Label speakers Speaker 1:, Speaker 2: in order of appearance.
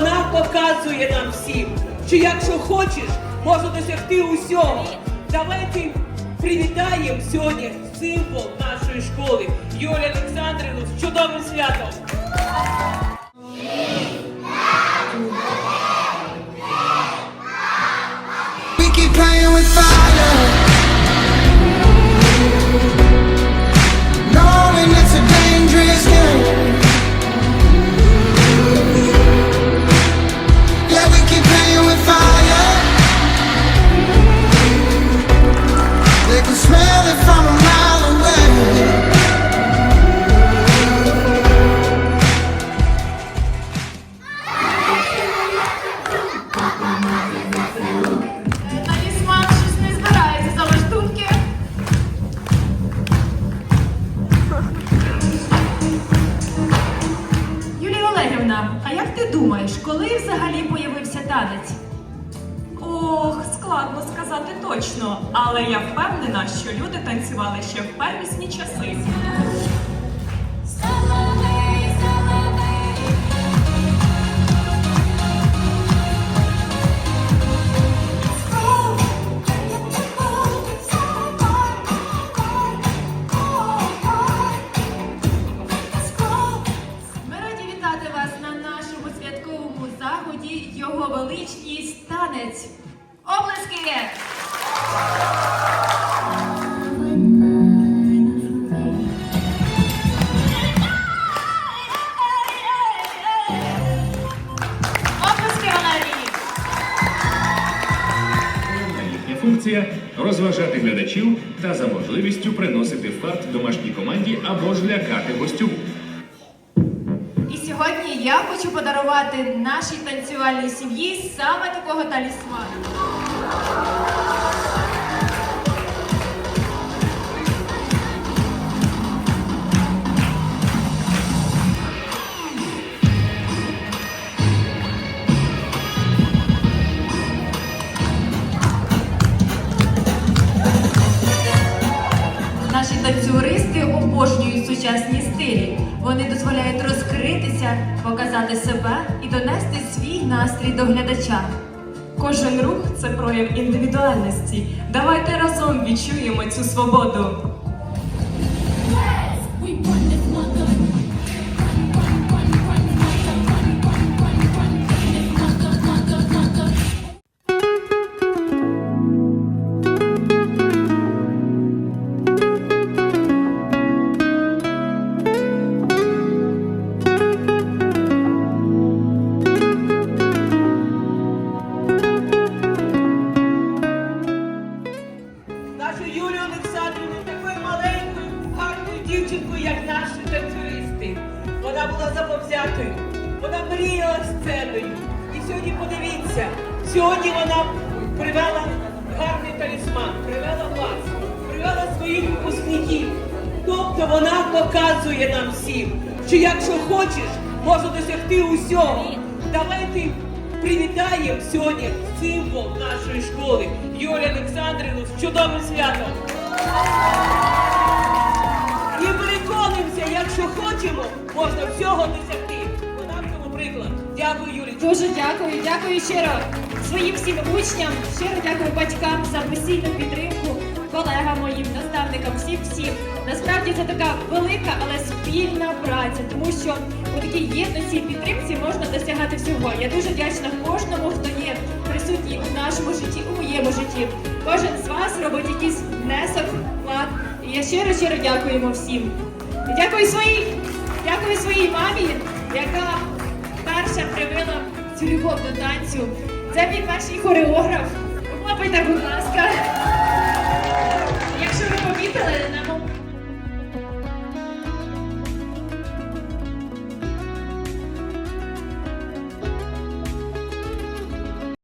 Speaker 1: вона показує нам всім, що якщо хочеш, можна досягти усього. Давайте привітаємо сьогодні символ нашої школи Юлію Олександрівну з чудовим святом.
Speaker 2: We keep playing with fire.
Speaker 3: Думаєш, коли взагалі появився танець?
Speaker 4: Ох, складно сказати точно, але я впевнена, що люди танцювали ще в первісні часи.
Speaker 5: Їхня функція розважати глядачів та за можливістю приносити фарт домашній команді або ж лякати гостю.
Speaker 3: І сьогодні я хочу подарувати нашій танцювальній сім'ї саме такого талісмана. Наші танцюристи обожнюють сучасні стилі. Вони дозволяють розкритися, показати себе і донести свій настрій до глядача.
Speaker 4: Кожен рух це прояв індивідуальності. Давайте разом відчуємо цю свободу.
Speaker 1: Дівчинкою, як наші танцюристи. Вона була заповзятою, вона мріяла сценою. І сьогодні подивіться, сьогодні вона привела гарний талісман, привела вас, привела своїх випускників. Тобто вона показує нам всім, що якщо хочеш, можна досягти усього. Давайте привітаємо сьогодні символ нашої школи Юлію Олександрівну з чудовим святом. Якщо хочемо, можна всього досягти. Вона в цьому приклад. Дякую, Юлі.
Speaker 6: Дуже дякую, дякую щиро своїм всім учням, щиро дякую батькам за постійну підтримку, колегам моїм, наставникам, всім всім. Насправді це така велика, але спільна праця, тому що у такій єдності і підтримці можна досягати всього. Я дуже вдячна кожному, хто є присутній у нашому житті, у моєму житті. Кожен з вас робить якийсь внесок, вклад. Я щиро щиро дякуємо всім. Дякую своїй, дякую своїй мамі, яка перша привила цю любов до танцю. Це мій перший хореограф. Хлопайте, будь ласка. Якщо ви помітили, на, мо-